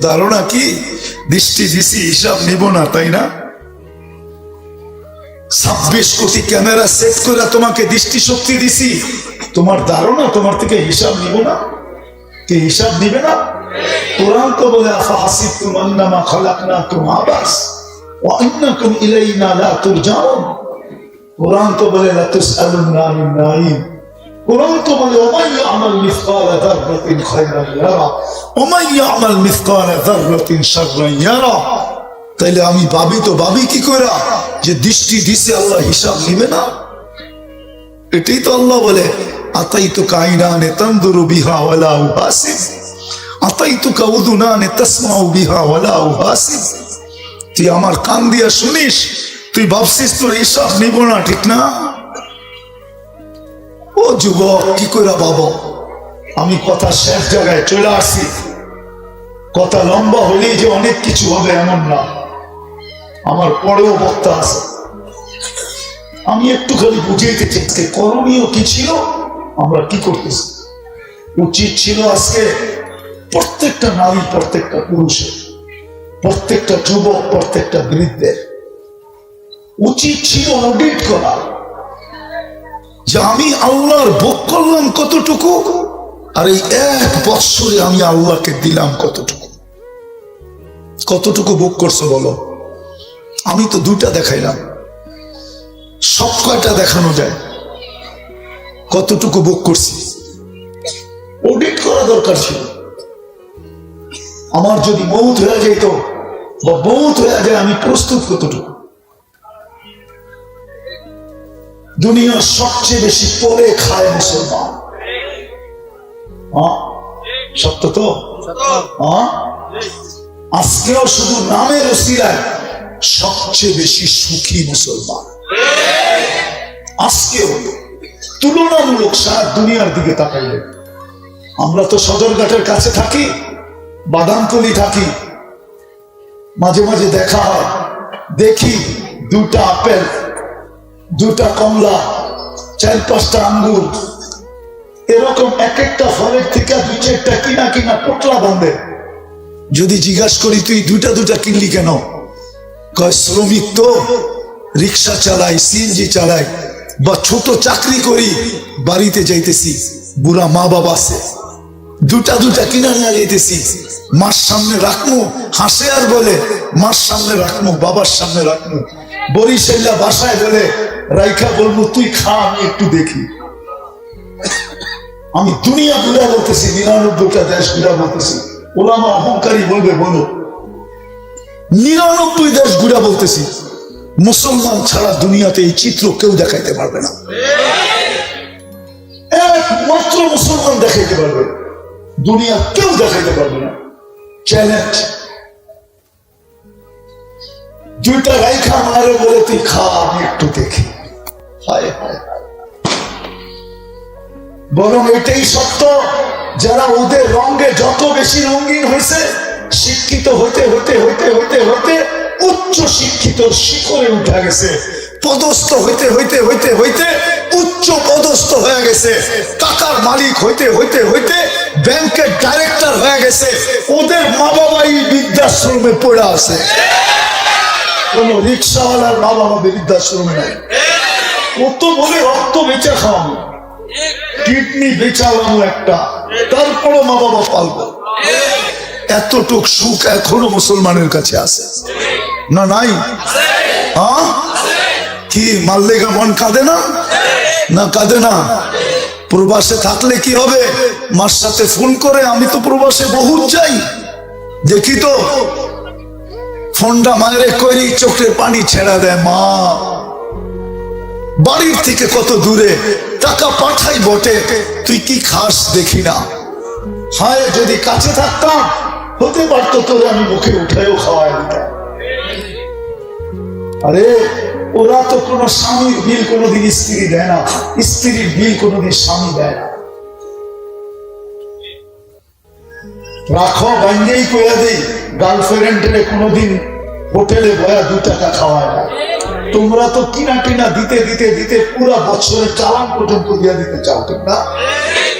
ধারণা কি? দৃষ্টি দিছি, হিসাব নিব না, তাই না? ছাব্বিশ কোটি ক্যামেরা সেট করে তোমাকে দৃষ্টি শক্তি দিছি। তোমার ধারণা, তোমার থেকে হিসাব নিব না? কে হিসাব নিবে না? কোরআন তো আফা হাসিব তুম আবাস আন্নাকুম ইলাইনা লা তুরজাউন। কোরআন তো বলে তাইলে আমি ভাবি তো, ভাবি কি যে দৃষ্টি দিছে আল্লাহ, হিসাব নিবে না? এটাই তো আল্লাহ বলে আতাই তো কাইনানে তন্দুরু বিহা আতাই তো কাউদুনানে তাসমাউ বিহা তুই আমার কান দিয়া শুনিস তুই ভাবছিস তোর হিসাব নিব না, ঠিক না? ও যুবক, কি করে বাবা আমি কথা শেষ জায়গায় চলে আসি কথা লম্বা হলেই যে অনেক কিছু হবে এমন না। আমার পরেও বক্তা আছে। আমি একটু খালি বুঝাইতে চাইছি করণীয় কি ছিল? আমরা কি করতেছি? উচিত ছিল আজকে প্রত্যেকটা নারী, প্রত্যেকটা পুরুষের প্রত্যেকটা যুবক, প্রত্যেকটা বৃদ্ধের উচিত ছিল অডিট করা। যে আমি আল্লাহর ভোগ করলাম কতটুকু, আর এই এক বৎসরে আমি আল্লাহকে দিলাম কতটুকু। কতটুকু ভোগ করছ বলো? আমি তো দুইটা দেখাইলাম। সব কয়টা দেখানো যায়? কতটুকু ভোগ করছি? অডিট করা দরকার ছিল। আমার যদি মৌত হয়ে যেত বা মৌত হয়ে যায়, আমি প্রস্তুত কতটুকু? দুনিয়ার সবচেয়ে বেশি পরে খায় মুসলমান? সত্য তো? আজকেও শুধু নামের ওসিলায় সবচেয়ে বেশি সুখী মুসলমান। আজকেও তুলনামূলক সারা দুনিয়ার দিকে তাকাইলে। আমরা তো সদরঘাটের কাছে থাকি, বাদামতলি থাকি। মাঝে মাঝে দেখা হয়, দেখি দুটা আপেল দুটা কমলা, চার পাঁচটা আঙ্গুর। এরকম এক একটা ফলের থেকে দু চারটা কিনা কিনা পোটলা বাঁধে। যদি জিজ্ঞাসা করি, তুই দুটা দুটা কিনলি কেন? কয়, শ্রমিক তো রিক্সা চালাই, সিএনজি চালাই বা ছোট চাকরি করি, বাড়িতে যাইতেছি, বুড়া মা বাবা আছে। দুটা দুটা কিনা নিয়ে যাইতেছি, মার সামনে রাখমু, হাসে আর বলে, মার সামনে রাখমু, বাবার সামনে রাখমু। বরিশাল্লা বাসায় বলে রাইখা বলব, তুই খা, আমি একটু দেখি। আমি দুনিয়া ঘুরা বলতেছি, নিরানব্বইটা দেশ ঘুরা বলতেছি। আমার অহংকারী বলবে, বলো। নিরানব্বই দেশ ঘুরা বলতেছি, মুসলমান ছাড়া দুনিয়াতে এই চিত্র কেউ দেখাইতে পারবে না। একমাত্র মুসলমান দেখাইতে পারবে। দুনিয়া কেউ দেখাইতে পারবে না। চ্যালেঞ্জ দুইটা রাইখা মারে বলে, তুই খা, আমি একটু দেখি। বরং এটাই সত্য, যারা ওদের রঙে যত বেশি রঙিন হয়েছে, শিক্ষিত হতে হতে হতে হতে হতে উচ্চ শিক্ষিত শিখরে উঠা গেছে। পদস্থ হইতে হইতে হইতে হইতে উচ্চ পদস্থ হয়ে গেছে। টাকার মালিক হইতে হইতে হইতে ব্যাংকের ডাইরেক্টর হয়ে গেছে। ওদের মা বাবাই বৃদ্ধাশ্রমে পড়ে আছে। কোন রিক্সাওয়ালার মা বাবা বৃদ্ধাশ্রমে নাই। ও তো বলে রক্ত বেচে খাওয়ানো কিডনি বেচালাম একটা। তারপরও মা বাবা পালবো। এতটুক সুখ এখনও মুসলমানের কাছে আছে। না নাই? কি মাল্লেগা মন কাঁদে না? না কাঁদে না। প্রবাসে থাকলে কি হবে? মার সাথে ফোন করে আমি তো প্রবাসে বহুত যাই। দেখি তো। ফোনটা মায়ের করি চোখের পানি ছেড়া দেয় মা। বাড়ির থেকে কত দূরে টাকা পাঠাই বটে, তুই কি খাস দেখি না। হায়, যদি কাছে থাকতাম, হতে পারতো তোরে আমি মুখে উঠেও খাওয়াই দিতাম। আরে, ওরা তো কোনো স্বামীর বিল কোনোদিন স্ত্রী দেয় না, স্ত্রীর বিল কোনোদিন স্বামী দেয় না। রাখো বাইন্দেই কইয়া দিই গার্লফ্রেন্ডের কোনোদিন হোটেলে বয়া দু টাকা খাওয়ায় না। তোমরা তো কিনা কিনা দিতে দিতে দিতে পুরা বছরের চালান পর্যন্ত দিয়ে দিতে চাও, ঠিক না?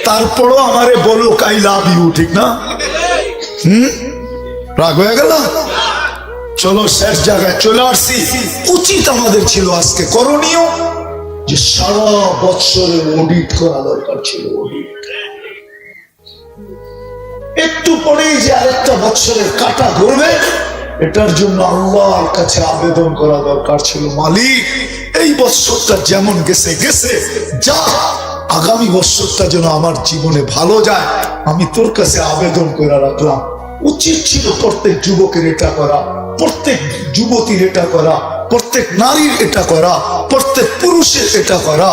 তারপরও আমারে বলো কাই লাভ ইউ ঠিক না? হুম? রাগ হয়ে গেল? চলো শেষ জায়গায় চলে আসছি। উচিত আমাদের ছিল আজকে করণীয় যে সারা বছরের অডিট করা দরকার ছিল অডিট একটু পরেই যে আরেকটা বছরের কাটা ঘুরবে এটার জন্য আল্লাহর কাছে আবেদন করা দরকার ছিল, মালিক, এই বছরটা যেমন গেছে গেছে। যা আগামী বছরটা যেন আমার জীবনে ভালো যায়, আমি তোর কাছে আবেদন করে রাখলাম। উচিত ছিল প্রত্যেক যুবকের এটা করা, প্রত্যেক যুবতীর এটা করা, প্রত্যেক নারীর এটা করা, প্রত্যেক পুরুষের এটা করা,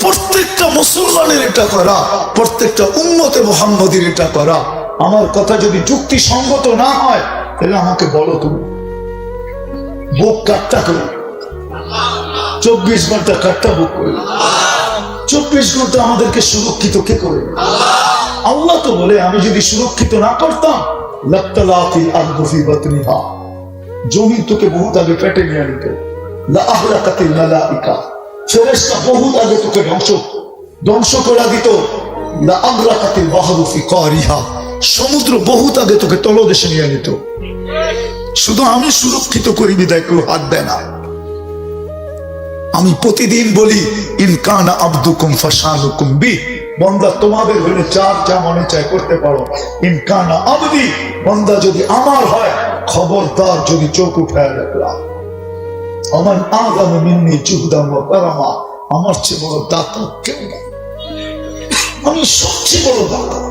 প্রত্যেকটা মুসলমানের এটা করা, প্রত্যেকটা উন্মতে মোহাম্মদের এটা করা। আমার কথা যদি যুক্তিসঙ্গত না হয় আমাকে বলো তুমি। বুক কাটটা করে। চব্বিশ ঘণ্টা কাটটা বুক করে। চব্বিশ ঘণ্টা আমাদেরকে সুরক্ষিত কে করে? আল্লাহ তো বলে, আমি যদি সুরক্ষিত না করতাম লাত্তালাফি বাতনিহা। জমি তোকে বহুত আগে পেটে নিয়ে নিত লা আহলাকাতিল মালাইকা। ফেরেশতা বহুত আগে তোকে ধ্বংস ধ্বংস করে দিত। লা আগরাকাতিল বাহরু ফি কারিহা। সমুদ্র বহুত আগে তোকে তলদেশে নিয়ে নিত। শুধু আমি সুরক্ষিত করি বিদায় কেউ হাত দেয় না। আমি প্রতিদিন বলি ইনকান আব্দুকুম বন্দা তোমাদের হলে চার মনে চায় করতে পারো। আবদি। বন্দা যদি আমার হয়, খবরদার যদি চোখ উঠায় রাখলাম আমার আগামী মিন্নি কারামা। আমার চেয়ে বড় দাতা কেউ আমি সবচেয়ে বড় দাতা।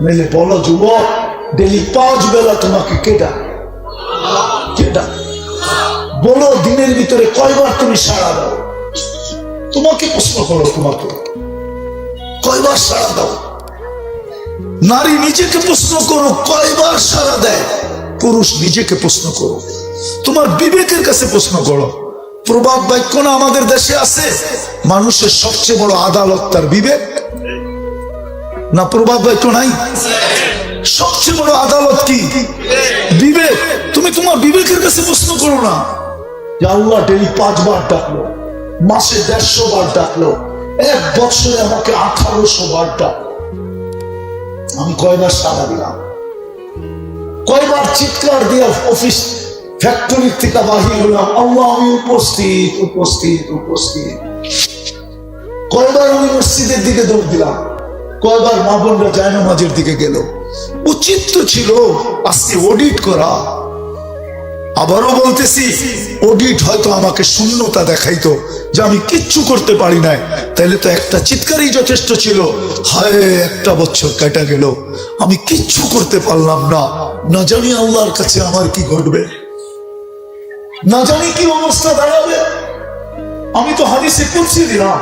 মেলে বলো, যুবক, ডেলি পাঁচ বেলা তোমাকে কেটা কেটা বলো, দিনের ভিতরে কয়বার তুমি সাড়া দাও? তোমাকে প্রশ্ন করো তোমাকে। কয়বার সাড়া দাও? নারী নিজেকে প্রশ্ন করো কয়বার সাড়া দেয়? পুরুষ নিজেকে প্রশ্ন করো তোমার বিবেকের কাছে প্রশ্ন করো। প্রবাদ বাক্য না আমাদের দেশে আছে? মানুষের সবচেয়ে বড় আদালত তার বিবেক। না প্রবাদ বাক্য নাই? সবচেয়ে বড় আদালত কি? বিবেক। তুমি তোমার বিবেকের কাছে প্রশ্ন করো না। যে আল্লাহ ডেলি পাঁচবার ডাকলো, মাসে দেড়শো বার ডাকলো, এক বছরে আমাকে আঠারোশো বার ডাকলো। আমি কয়বার সারা দিলাম? কয়বার চিৎকার দিয়ে অফিস ফ্যাক্টরি থেকে বাহির হলাম, আল্লাহ, আমি উপস্থিত উপস্থিত উপস্থিত। কয়বার আমি মসজিদের দিকে দৌড় দিলাম? কয়বার মা বোনরা জায়নামাজের দিকে গেল। উচিত তো ছিল, আজকে অডিট করা। আবারও বলতেছি অডিট হয়তো আমাকে শূন্যতা দেখাইতো যে আমি কিচ্ছু করতে পারি নাই। তাহলে তো একটা চিৎকারই যথেষ্ট ছিল। হায়, একটা বছর কেটে গেল। আমি কিচ্ছু করতে পারলাম না। না জানি আল্লাহর কাছে আমার কি ঘটবে। না জানি কি অবস্থা দাঁড়াবে। আমি তো হাদিসে কুলসি দিলাম।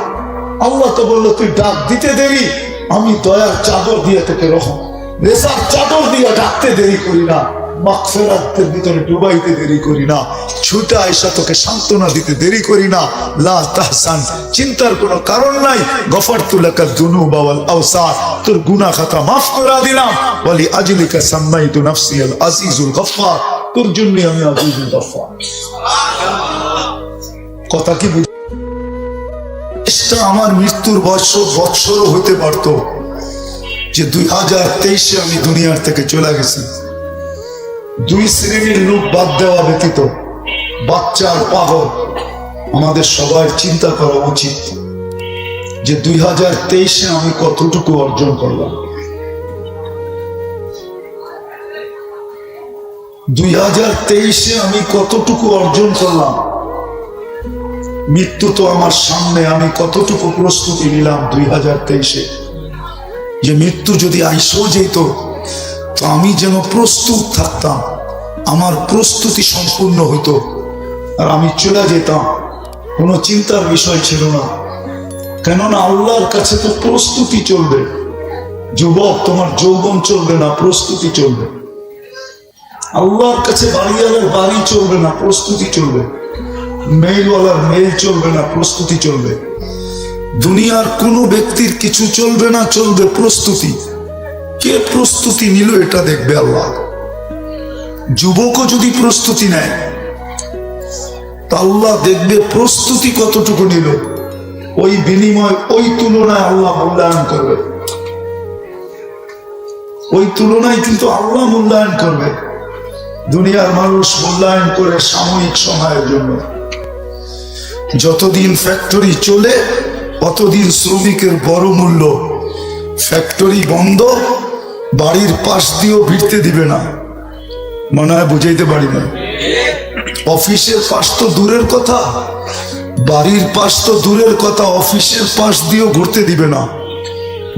আল্লাহ তো বলল, তুই ডাক দিতে দেরি আমি দয়ার চাদর দিয়ে তোকে রকম রেসার চাদর দিয়ে ডাকতে দেরি করি না। দিতে কারণ নাই। গফর তোর গুনাহ খাতা মাফ করে দিলাম। বলি আল আজিজুল গফফার। তোর জন্য আমি কথা কি বুঝ চেষ্টা আমার মৃত্যুর বছর বৎসরও হতে পারতো যে দুই হাজার তেইশে আমি দুনিয়ার থেকে চলে গেছি। দুই শ্রেণির লোক বাদ দেওয়া ব্যতীত বাচ্চা আর পাগল আমাদের সবার চিন্তা করা উচিত যে দুই হাজার তেইশে আমি কতটুকু অর্জন করলাম। দুই হাজার তেইশে আমি কতটুকু অর্জন করলাম? মৃত্যু তো আমার সামনে, আমি কতটুকু প্রস্তুতি নিলাম দুই হাজার তেইশে? যে মৃত্যু যদি আইসও যেত তো আমি যেন প্রস্তুত থাকতাম, আমার প্রস্তুতি সম্পূর্ণ হতো আর আমি চলে যেতাম। কোনো চিন্তার বিষয় ছিল না। কেননা আল্লাহর কাছে তো প্রস্তুতি চলবে। যুবক, তোমার যৌবন চলবে না, প্রস্তুতি চলবে। আল্লাহর কাছে বাড়ি বাড়িওয়ালার বাড়ি চলবে না, প্রস্তুতি চলবে। মেইলওয়ালার মেইল চলবে না, প্রস্তুতি চলবে। দুনিয়ার কোনো ব্যক্তির কিছু চলবে না, চলবে প্রস্তুতি। কে প্রস্তুতি নিল এটা দেখবে আল্লাহ। যুবকও যদি প্রস্তুতি নেয়, তা আল্লাহ দেখবে প্রস্তুতি কতটুকু নিল। ওই বিনিময়, ওই তুলনায় আল্লাহ মূল্যায়ন করবে। ওই তুলনায় কিন্তু আল্লাহ মূল্যায়ন করবে। দুনিয়ার মানুষ মূল্যায়ন করে সাময়িক সময়ের জন্য। যতদিন ফ্যাক্টরি চলে, অতদিন শ্রমিকের বড় মূল্য। ফ্যাক্টরি বন্ধ, বাড়ির পাশ দিয়েও ভিড়তে দিবে না। মনে হয় বুঝাইতে পারি না অফিসের পাশ তো দূরের কথা, বাড়ির পাশ তো দূরের কথা, অফিসের পাশ দিয়েও ঘুরতে দিবে না।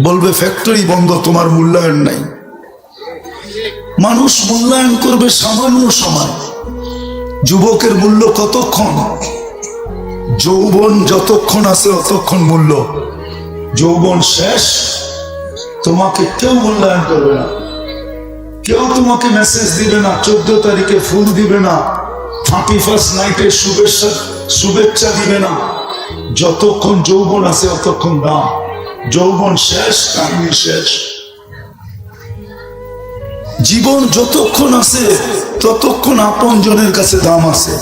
বলবে ফ্যাক্টরি বন্ধ, তোমার মূল্যায়ন নাই। মানুষ মূল্যায়ন করবে সামান্য সময়। যুবকের মূল্য কতক্ষণ? যৌবন যতক্ষণ আছে ততক্ষণ মূল্য। যৌবন শেষ, তোমাকে কেউ মূল্যায়ন করবে না। কেউ তোমাকে মেসেজ দিবে না, চোদ্দ তারিখে ফুল দিবে না, থার্টি ফার্স্ট নাইটে শুভেচ্ছা শুভেচ্ছা দিবে না। যতক্ষণ যৌবন আছে ততক্ষণ দাম যৌবন শেষ, কাহিনী শেষ। জীবন যতক্ষণ আছে ততক্ষণ আপন জনের কাছে দাম আছে।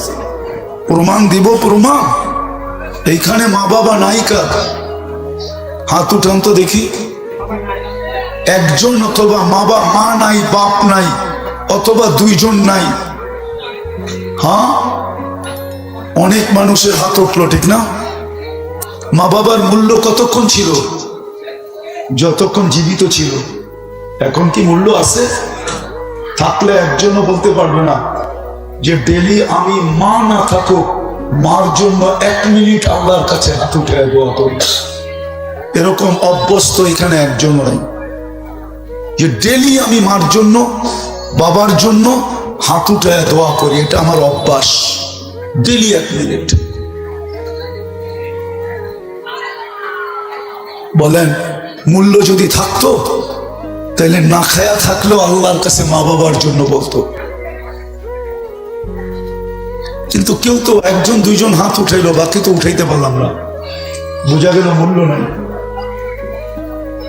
প্রমাণ দিব, প্রমাণ? এইখানে মা বাবা নায়িকা। হাত উঠান তো দেখি। একজন অথবা মা বা, মা নাই, বাপ নাই, অথবা দুইজন নাই। হ্যাঁ? অনেক মানুষের হাত উঠল, ঠিক না? মা বাবার মূল্য কতক্ষণ ছিল? যতক্ষণ জীবিত ছিল। এখন কি মূল্য আছে? থাকলে একজনও বলতে পারবে না যে ডেলি আমি মা না থাকুক মার জন্য এক মিনিট আল্লাহর কাছে হাত উঠে দোয়া করি। এরকম অভ্যস্ত এখানে একজন নাই। যে ডেলি আমি মার জন্য, বাবার জন্য হাত উঠে দোয়া করি, এটা আমার অভ্যাস। ডেলি এক মিনিট। বলেন, মূল্য যদি থাকতো তাহলে না খায়া থাকলেও আল্লাহর কাছে মা বাবার জন্য বলতো। কিন্তু কেউ তো একজন, দুইজন হাত উঠাইলো, বাকি তো উঠাইতে পারলাম না। বোঝা গেল মূল্য নাই।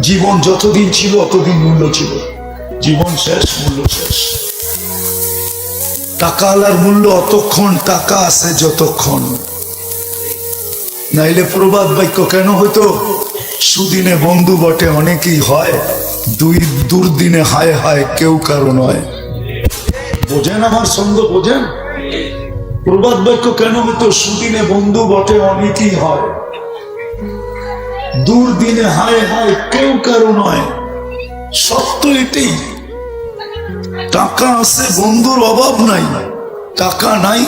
জীবন যতদিন ছিল, অতদিন মূল্য ছিল। জীবন শেষ, মূল্য শেষ। টাকা আলার মূল্য অতক্ষণ, টাকা আছে যতক্ষণ। নাইলে প্রবাদ বাক্য কেন হইতো? সুদিনে বন্ধু বটে, অনেকেই হয়। দুই দুর্দিনে হায় হায় কেউ কারও নয়। বোঝেন আমার ছন্দ বোঝেন? প্রবাদ বাক্য কেন হতো সুদিনে বন্ধু বটে, অনেকেই হয়। দুর্দিনে হায় হায় কেউ কারও নয়। সত্য এটাই। টাকা আছে, বন্ধুর অভাব নাই। টাকা নাই,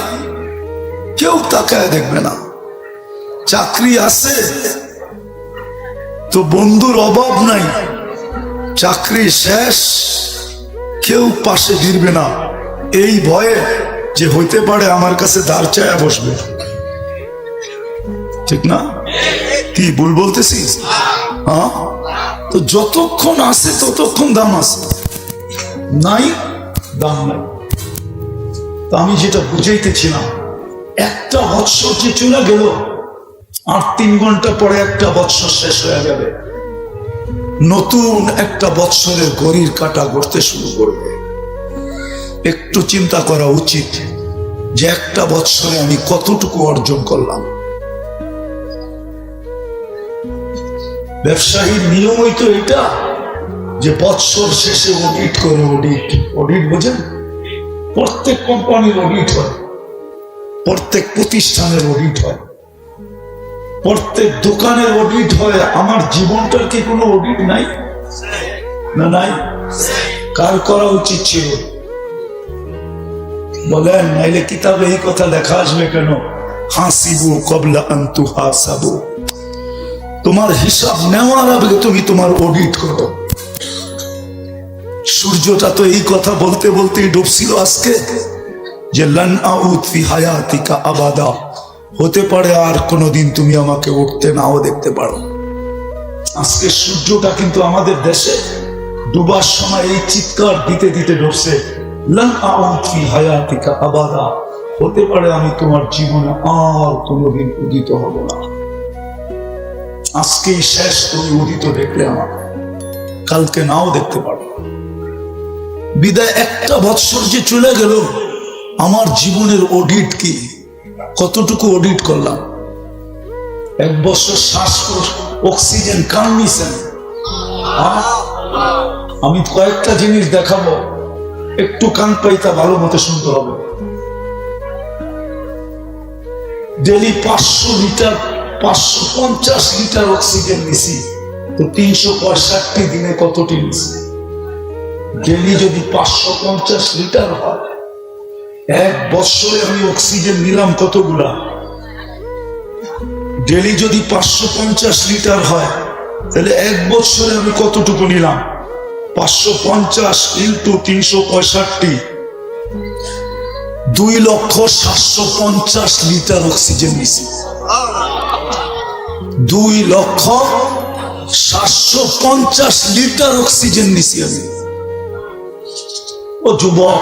কেউ তাকায় দেখবে না। চাকরি আছে, তো বন্ধুর অভাব নাই। চাকরি শেষ, কেউ পাশে ফিরবে না। এই ভয়ে যে হইতে পারে আমার কাছে দাঁড় চায়া বসবে। ঠিক না? কি ভুল বলতেছিস? হ্যাঁ? তো যতক্ষণ আছে ততক্ষণ দাম আছে। নাই, দাম নাই। তো আমি যেটা বুঝাইতেছিলাম, একটা বৎসর যে চলে গেল, আর তিন ঘণ্টা পরে একটা বৎসর শেষ হয়ে যাবে। নতুন একটা বৎসরের ঘড়ির কাটা গড়তে শুরু করবে। একটু চিন্তা করা উচিত যে একটা বৎসরে আমি কতটুকু অর্জন করলাম। ব্যবসায়ীর নিয়মই তো এটা যে বৎসর শেষে অডিট করে অডিট অডিট বোঝেন? প্রত্যেক কোম্পানির অডিট হয়। প্রত্যেক প্রতিষ্ঠানের অডিট হয়। প্রত্যেক দোকানের অডিট হয়। আমার জীবনটার কি কোনো অডিট নাই? না নাই? কার করা উচিত ছিল? বলেন, নাইলে কিতাবে এই কথা লেখা আসবে কেন? হাসিবু কবলা আন্তু হাসাবু। তোমার হিসাব নেওয়ার আগে তুমি তোমার অডিট করো। সূর্যটা তো এই কথা বলতে বলতেই ডুবছিল আজকে, যে লান আউত ফি হায়াতিকা আবাদা। হতে পারে আর কোনোদিন তুমি আমাকে উঠতে নাও দেখতে পারো। আজকে সূর্যটা কিন্তু আমাদের দেশে ডুবার সময় এই চিৎকার দিতে দিতে ডুবছে। হতে পারে আমি তোমার জীবনে আর কোনোদিন উদিত হব না আজকেই শেষ তুমি উদিত দেখলে আমাকে কালকে নাও দেখতে পারো বিদায় একটা বৎসর যে চলে গেল আমার জীবনের অডিট কি কতটুকু অডিট করলাম এক বছর শ্বাস অক্সিজেন কান নিছেন আমি কয়েকটা জিনিস দেখাবো। একটু কান পাইতা ভালো মতো শুনতে হবে। ডেলি পাঁচশো লিটার, পাঁচশো পঞ্চাশ লিটার অক্সিজেন নিছি। তো তিনশো পঁয়ষট্টি দিনে কতটি নিছি? ডেলি যদি পাঁচশো পঞ্চাশ লিটার হয়, এক বছরে আমি অক্সিজেন নিলাম কতগুলা? ডেলি যদি পাঁচশো পঞ্চাশ লিটার হয়, তাহলে এক বছরে আমি কতটুকু নিলাম? পাঁচশো পঞ্চাশ ইন্টু তিনশো পঁয়ষট্টি। দুই লক্ষ সাতশো পঞ্চাশ লিটার অক্সিজেন দুই লক্ষ সাতশো পঞ্চাশ লিটার অক্সিজেন আমি। ও যুবক,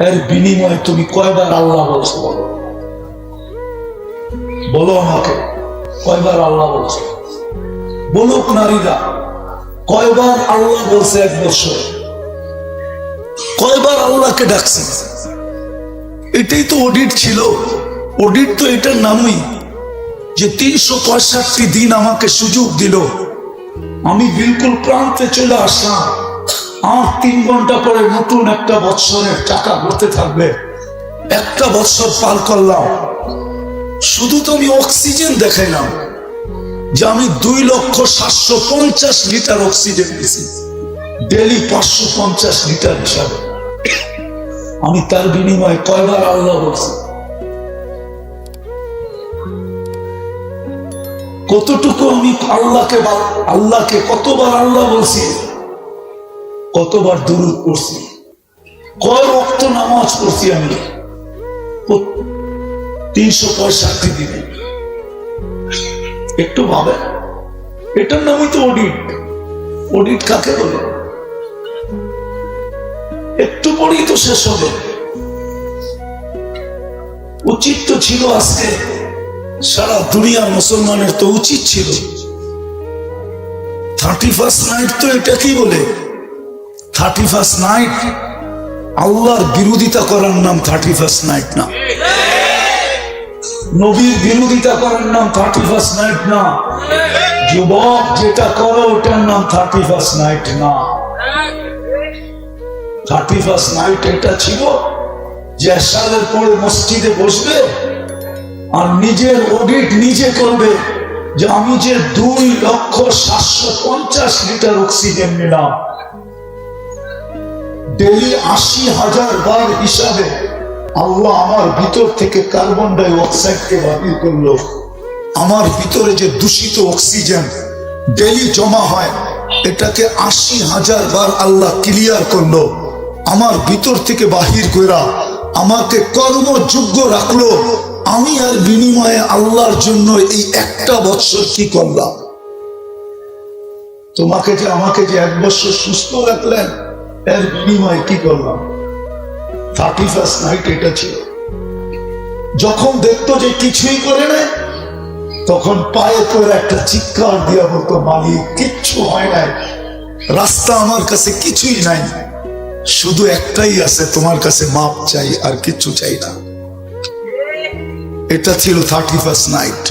এর বিনিময়ে তুমি কয়বার আল্লাহ বলছো বলো? বলো আমাকে, কয়বার আল্লাহ বলছো? বলুক নারীরা। কয়বার আল্লাহ বলছে এক বছর? কয়বার আল্লাহকে ডাকছে? এটাই তো অডিট ছিল। অডিট তো এটার নামই যে তিনশো পঁয়ষট্টি দিন আমাকে সুযোগ দিল। আমি বিলকুল প্রান্তে চলে আসলাম। আর তিন ঘণ্টা পরে নতুন একটা বৎসরের টাকা ঘুরতে থাকবে। একটা বৎসর পার করলাম। শুধু তো আমি অক্সিজেন দেখাইলাম। যে আমি দুই লক্ষ সাতশো পঞ্চাশ লিটার অক্সিজেন দিছি। ডেলি পাঁচশো পঞ্চাশ লিটার হিসাবে। আমি তার বিনিময়ে কয়বার আল্লাহ বলছি, কতটুকু আমি আল্লাহকে আল্লাহকে কতবার আল্লাহ বলছি, কতবার দূর করছি কয় রক্ত নামাজ পড়ছি আমি? তিনশো পঁয়ষট্টি দিনে। একটু ভাবে। এটার নামই তো অডিট অডিট কাকে বলে? একটু পরেই তো শেষ হবে। উচিত তো ছিল আজকে। সারা দুনিয়ার মুসলমানের তো উচিত ছিল। থার্টি ফার্স্ট নাইট তো এটা কি বলে? থার্টি ফার্স্ট নাইট আল্লাহর বিরোধিতা করার নাম থার্টি ফার্স্ট নাইট না। নবীর বিরোধিতা করার নাম থার্টি ফার্স্ট নাইট না। যুবক যেটা করো, ওটার নাম থার্টি ফার্স্ট নাইট না। থার্টি ফার্স্ট নাইট এটা ছিল যে সালের পরে মসজিদে বসবে আর নিজের অডিট নিজে করবে যে আমি যে দুই লক্ষ সাতশো পঞ্চাশ লিটার অক্সিজেন নিলাম। ডেলি আশি হাজার বার হিসাবে আল্লাহ আমার ভিতর থেকে কার্বন ডাই অক্সাইডকে বাতিল করল। আমার ভিতরে যে দূষিত অক্সিজেন ডেলি জমা হয়, এটাকে আশি হাজার বার আল্লাহ ক্লিয়ার করল। আমার ভিতর থেকে বাহির করা আমাকে কর্মযোগ্য রাখল। আমি আর বিনিময়ে আল্লাহর জন্য এই একটা বছর কি করলাম? তোমাকে যে আমাকে যে এক বছর সুস্থ রাখলেন, এর বিনিময়ে কি করলাম? থার্টি নাইট এটা ছিল। যখন দেখতো যে কিছুই করে নেয় তখন পায়ে করে একটা চিৎকার দিয়া বলতো, মালিক, কিচ্ছু হয় নাই রাস্তা আমার কাছে কিছুই নাই। শুধু একটাই আছে, তোমার কাছে মাপ চাই আর কিচ্ছু চাই না। এটা ছিল thirty first night.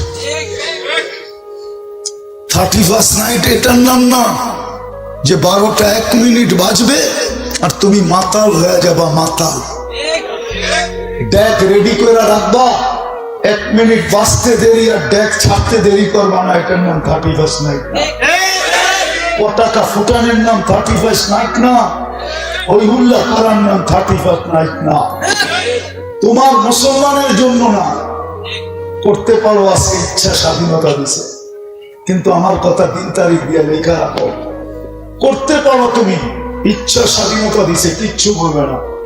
Thirty first night এটার নাম না, যে বারোটা এক মিনিট বাজবে আর তুমি মাতাল হয়ে যাবা মাতাল। ডেক রেডি করে রাখবা। এক মিনিট বাঁচতে দেরি আর ডেক ছাড়তে দেরি করবা না, এটার নাম থার্টি ফার্স্ট নাইট না পতাকা ফুটানের নাম থার্টি ফার্স্ট নাইট না। ওই উল্লাহ করার নাম থার্টি ফার্স্ট নাইট না। তোমার মুসলমানের জন্য না। করতে পারো আজকে ইচ্ছা স্বাধীনতা দিছে। কিন্তু আমার কথা দিন তারিখ দিয়ে লেখা রাখো। করতে পারো তুমি, ইচ্ছা স্বাধীনতা দিছে, কিচ্ছু বলবে না।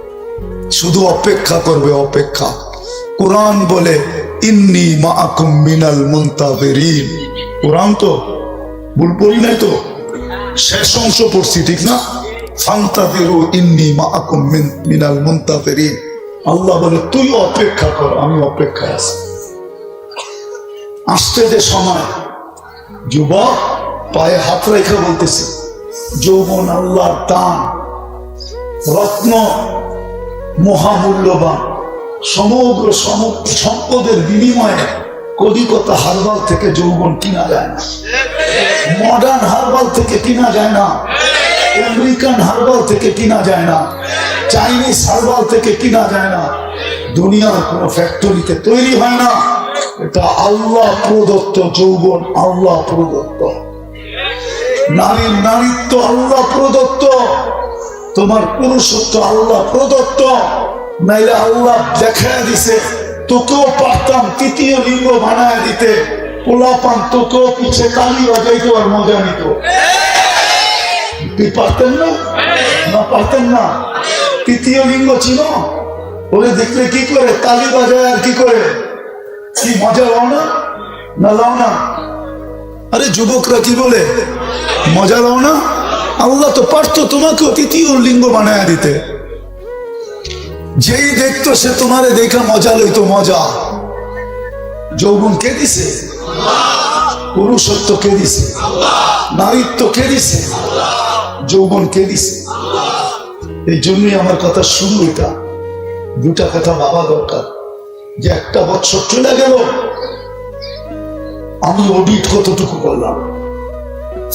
শুধু অপেক্ষা করবে অপেক্ষা। কোরআন বলে, ইন্নি মিনাল কোরআন তো, ভুল পড়ি নাই তো? শেষ অংশ পড়ছি, ঠিক না? আল্লাহ বলে, তুই অপেক্ষা কর, আমি অপেক্ষায় আছি। আসতে যে সময়। যুবক পায়ে হাত রেখে বলতেছে, যৌবন আল্লাহর দান, রত্ন মহামূল্যবান। সমগ্র সম্পদের বিনিময়ে কলিকতা হারবাল থেকে যৌবন কিনা যায় না। মডার্ন হারবাল থেকে কিনা যায় না। আমেরিকান হারবাল থেকে কিনা যায় না। চাইনিজ হারবাল থেকে কিনা যায় না। দুনিয়ার কোনো ফ্যাক্টরিতে তৈরি হয় না। এটা আল্লাহ প্রদত্ত যৌবন, আল্লাহ প্রদত্ত। নারীর নারীত্ব আল্লাহ প্রদত্ত। তোমার পুরুষত্ব আল্লাহ প্রদত্ত? নাইলে আল্লাহ দেখা দিছে, তোকেও পারতাম তৃতীয় লিঙ্গ বানায় দিতে। পোলাপান তোকেও পিছে তালি বাজাইতে আর মজা নিত। না? না না। তৃতীয় লিঙ্গ দেখলে কি করে? বাজায় আর কি করে? মজা লাও না? না না। আরে, যুবকরা কি বলে? মজা লাও না? আল্লাহ তো পারতো তোমাকেও তৃতীয় লিঙ্গ বানায় দিতে। যেই দেখতো সে তোমারে দেখা মজা লইতো মজা। যৌবন কে দিছে? পুরুষত্ব কে দিছে? নারীত্ব কে দিছে? যৌবন কে দিছে? এই জন্যই আমার কথা শুরু এটা। দুটা কথা ভাবা দরকার। যে একটা বছর চলে গেল, আমি অডিট কতটুকু করলাম?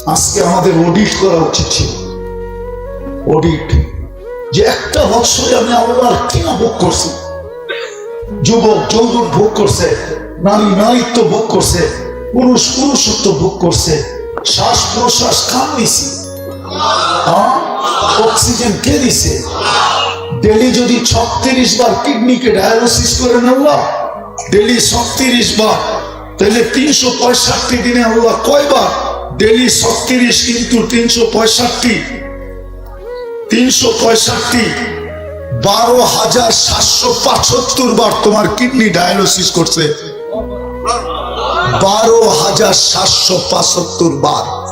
আজকে আমাদের অডিট করা উচিত ছিল। অডিট যে একটা বৎসরে আমি আল্লাহর কিনা ভোগ করছি। যুবক, যৌবন ভোগ করছে, নারী নারীত্ব ভোগ করছে, পুরুষ পুরুষত্ব ভোগ করছে, শ্বাস প্রশ্বাস কাম দিছি। হ্যাঁ? অক্সিজেন কে দিছে? ডেলি যদি ছত্রিশ বার কিডনিকে ডায়ালিসিস করে আল্লাহ, ডেলি ছত্রিশ বার, তাহলে তিনশো পঁয়ষট্টি দিনে আল্লাহ কয়বার ডেলি ছত্রিশ কিন্তু তিনশো পঁয়ষট্টি। তিনশো পঁয়ষট্টি। বারো হাজার সাতশো পঁচাত্তর বার তোমার কিডনি ডায়ালিসিস করছে। বারো হাজার সাতশো পঁচাত্তর বার।